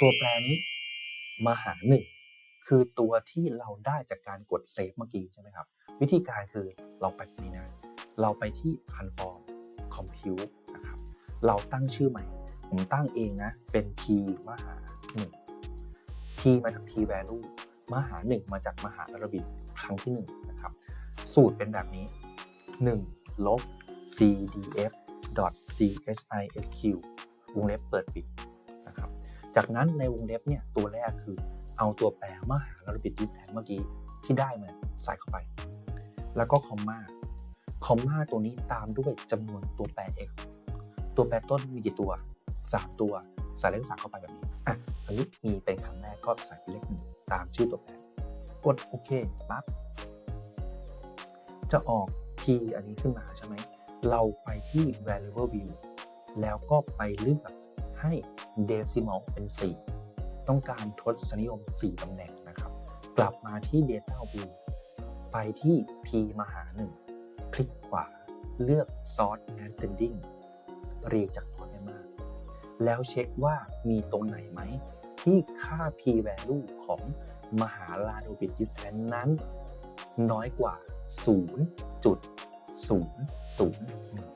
ตัวแปรนี้มาหาหนึ่งคือตัวที่เราได้จากการกดเซฟเมื่อกี้ใช่ไหมครับ วิธีการคือเราไปที่นี่นะเราไปที่ transform compute นะครับเราตั้งชื่อใหม่ ผมตั้งเองนะ เป็น p มหา1 p มาจาก p value มหา1มาจากมหาระบิดครั้งที่1นะครับสูตรเป็นแบบนี้ 1 ลบ cdf chisq วงเล็บเปิดปิด จากนั้นในวงเล็บเนี่ยตัวแรกคือเอาตัวแปรมหาระบิด distance เมื่อกี้ที่ได้มาใส่เข้าไป แล้วก็คอมมาคอมมาตัวนี้ตามด้วยจำนวนตัวแปร x ตัวแปรต้นมีกี่ตัว 3 ตัวใส่เลขสามเข้าไปแบบนี้อะอันนี้มีเป็นครั้งแรกก็ใส่เป็นเลขหนึ่งตามชื่อตัวแปรกดโอเคปั๊บจะออก p อันนี้ขึ้นมาใช่ไหมเราไปที่ variable view แล้วก็ไปเลือก ให้ decimal เป็น 4 ต้องการทศนิยม 4ตำแหน่งนะครับ กลับมาที่ data view ไปที่ p มาหา 1 คลิกขวา เลือก sort ascending เรียงจากน้อยไปมาก แล้วเช็คว่ามีตรงไหนไหม ที่ค่า p value ของมหาลาโดบิด distance นั้น น้อยกว่า 0.001